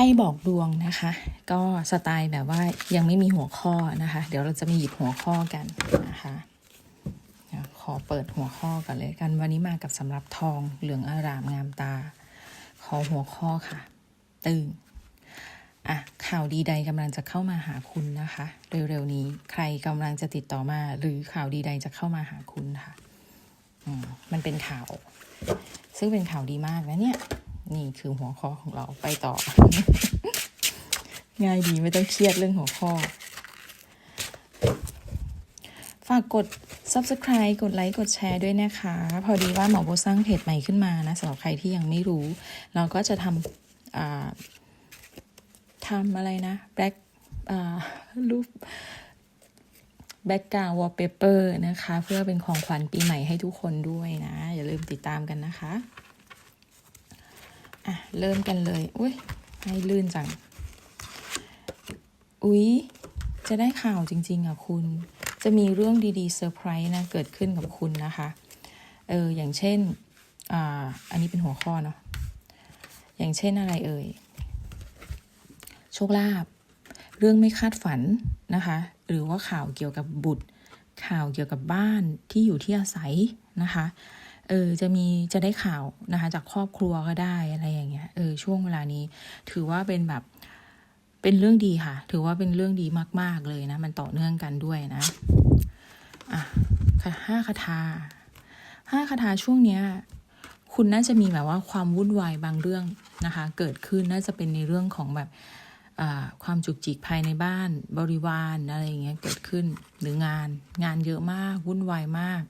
พ่บอกดวงนะคะ ก็สไตล์แบบว่ายังไม่มีหัวข้อนะคะ เดี๋ยวเราจะมีหยิบหัวข้อกันนะคะขอเปิดหัวข้อกันเลยกันวันนี้มากับสำหรับทองเหลืองอารามงามตา ขอหัวข้อค่ะ ตึงอะข่าวดีใดกำลังจะเข้ามาหาคุณนะคะ เร็วๆนี้ใครกำลังจะติดต่อมา หรือข่าวดีใดจะเข้ามาหาคุณค่ะ อืมมันเป็นข่าว ซึ่งเป็นข่าวดีมากนะเนี่ย นี่คือหัวข้อของเราไปต่อ ง่ายดีไม่ต้องเครียดเรื่องหัวข้อ ฝากกด subscribe กดไลค์ กดแชร์ด้วยนะคะ พอดีว่าหมอโบสร้างเพจใหม่ขึ้นมานะสำหรับใครที่ยังไม่รู้ เราก็จะทำทำอะไรนะ back รูป background wallpaper นะคะ เพื่อเป็นของขวัญปีใหม่ให้ทุกคนด้วยนะ อย่าลืมติดตามกันนะคะ อะ เริ่มกันเลย อุ้ยให้ลื่นจัง อุ๊ยจะได้ข่าวจริง ๆอะคุณ จะมีเรื่องดีๆเซอร์ไพรส์นะ เกิดขึ้นกับคุณนะคะ เออ อย่างเช่น อ่า อันนี้เป็นหัวข้อเนาะ อย่างเช่นอะไรเอ่ย โชคลาภ เรื่องไม่คาดฝันนะคะ หรือว่าข่าวเกี่ยวกับบุตร ข่าวเกี่ยวกับบ้านที่อยู่ที่อาศัยนะคะ เออจะมีจะได้ข่าวนะคะจากครอบครัวก็ได้อะไรอย่างเงี้ยเออช่วงเวลานี้ ถือว่าเป็นแบบเป็นเรื่องดีค่ะ ถือว่าเป็นเรื่องดีมาก ๆเลยนะ มันต่อเนื่องกันด้วยนะอะค่ะห้าคาถาห้าคาถาช่วงเนี้ยคุณน่าจะมีแบบว่าความวุ่นวายบางเรื่องนะคะ เกิดขึ้นน่าจะเป็นในเรื่องของแบบอ่าความจุกจิกภายในบ้านบริวารอะไรอย่างเงี้ยเกิดขึ้นหรืองานงานเยอะมากวุ่นวายมาก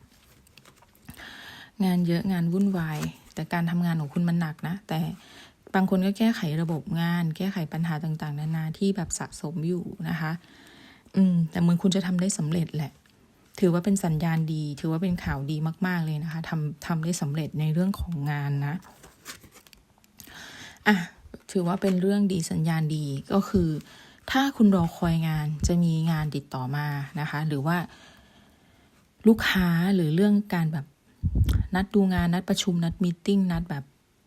งานเยอะงานวุ่นวาย แต่การทำงานของคุณมันหนักนะ แต่บางคนก็แก้ไขระบบงาน แก้ไขปัญหาต่างๆ นานาที่แบบสะสมอยู่นะคะ อืม แต่เหมือนคุณจะทำได้สำเร็จแหละ ถือว่าเป็นสัญญาณดี ถือว่าเป็นข่าวดีมาก ๆเลยนะคะทำทำได้สำเร็จในเรื่องของงานนะ อะ ถือว่าเป็นเรื่องดีสัญญาณดีก็คือ ถ้าคุณรอคอยงานจะมีงานติดต่อมานะคะ หรือว่าลูกค้าหรือเรื่องการแบบ นัดดูงานนัดประชุมนัดมีติ้งนัดแบบ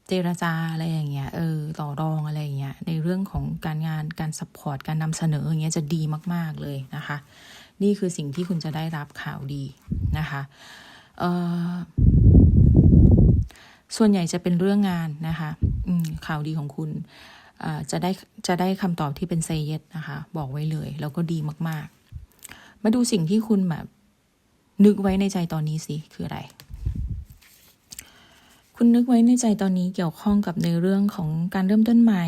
เจรจาอะไรอย่างเงี้ยเออต่อรองอะไรอย่างเงี้ยในเรื่องของการงานการซัพพอร์ตการนำเสนออย่างเงี้ยจะดีมาก ๆเลยนะคะ นี่คือสิ่งที่คุณจะได้รับข่าวดีนะคะเออส่วนใหญ่จะเป็นเรื่องงานนะคะข่าวดีของคุณอ่อจะได้จะได้คำตอบที่เป็นเซเยสนะคะ บอกไว้เลย แล้วก็ดีมาก ๆ มาดูสิ่งที่คุณแบบนึกไว้ในใจตอนนี้สิ คืออะไร คุณนึกไว้ในใจตอนนี้เกี่ยวข้องกับในเรื่องของการเริ่มต้นใหม่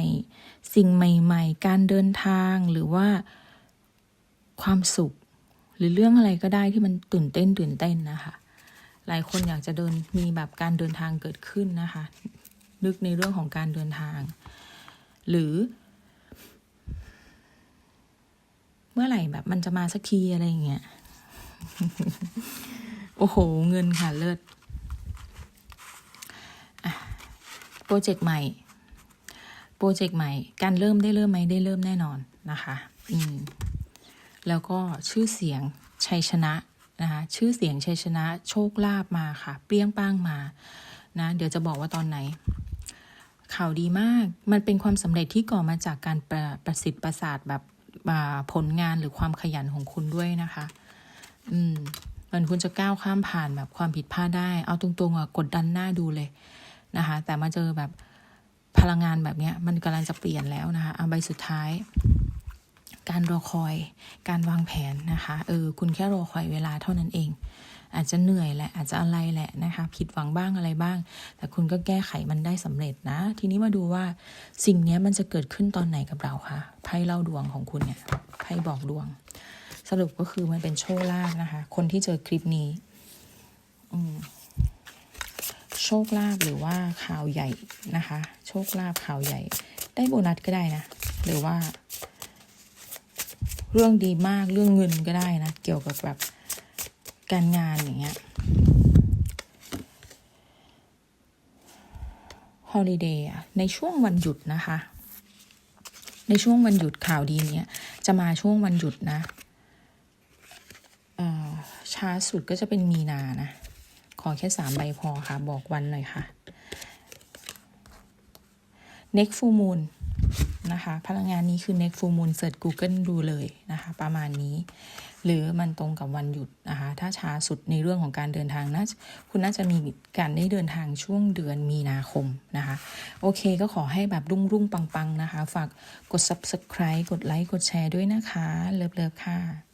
สิ่งใหม่ ๆ การเดินทางหรือว่าความสุข หรือเรื่องอะไรก็ได้ที่มันตื่นเต้นตื่นเต้นนะคะ หลายคนอยากจะเดินมีแบบการเดินทางเกิดขึ้นนะคะ นึกในเรื่องของการเดินทาง หรือ เมื่อไหร่แบบมันจะมาสักทีอะไรอย่างเงี้ยโอ้โห เงินค่ะเลิศอะโป รเจกต์ใหม่ โปรเจกต์ใหม่ การเริ่มได้เริ่มไหมได้เริ่มแน่นอนนะคะอืมแล้วก็ชื่อเสียงชัยชนะนะคะชื่อเสียงชัยชนะโชคลาภมาค่ะ เปรี้ยงป้างมานะเดี๋ยวจะบอกว่าตอนไหน ข่าวดีมากมันเป็นความสำเร็จที่ก่อมาจากการประประสิทธิ์ประสาทแบบผลงานหรือความขยันของคุณด้วยนะคะ อืมมือนคุณจะก้าวข้ามผ่านแบบความผิดพลาดได้ เอาตรงๆอะกดดันหน้าดูเลย นะคะ แต่มาเจอแบบพลังงานแบบนี้มันกำลังจะเปลี่ยนแล้วนะคะเอาใบสุดท้าย การรอคอยการวางแผนนะคะเออคุณแค่รอคอยเวลาเท่านั้นเอง อาจจะเหนื่อยแหละอาจจะอะไรแหละนะคะผิดหวังบ้างอะไรบ้าง แต่คุณก็แก้ไขมันได้สำเร็จนะ ทีนี้มาดูว่าสิ่งนี้มันจะเกิดขึ้นตอนไหนกับเราคะไพ่เล่าดวงของคุณเนี่ยไพ่บอกดวง สรุปก็คือมันเป็นโชคลาภนะคะ คนที่เจอคลิปนี้ อืม ชคลาภหรือว่าข่าวใหญ่นะคะ โชคลาภข่าวใหญ่ ได้โบนัสก็ได้นะ หรือว่า เรื่องดีมากเรื่องเงินก็ได้นะ เกี่ยวกับแบบการงานอย่างเงี้ยฮอลิเดย์ในช่วงวันหยุดนะคะ ในช่วงวันหยุดข่าวดีเนี้ยจะมาช่วงวันหยุดนะช้าสุดก็จะเป็นมีนานะ ขอแค่สามใบพอค่ะ บอกวันหน่อยค่ะ next full moon นะคะ พลังงานนี้คือ next full moon เสิร์ช Google ดูเลยนะคะ ประมาณนี้ หรือมันตรงกับวันหยุดนะคะ ถ้าช้าสุดในเรื่องของการเดินทางน่าคุณน่าจะมีการได้เดินทางช่วงเดือนมีนาคมนะคะ โอเคก็ขอให้แบบรุ่งรุ่งๆปัง ๆ นะคะ ฝากกด subscribe กดไลค์กดแชร์ด้วยนะคะ เลิฟๆค่ะ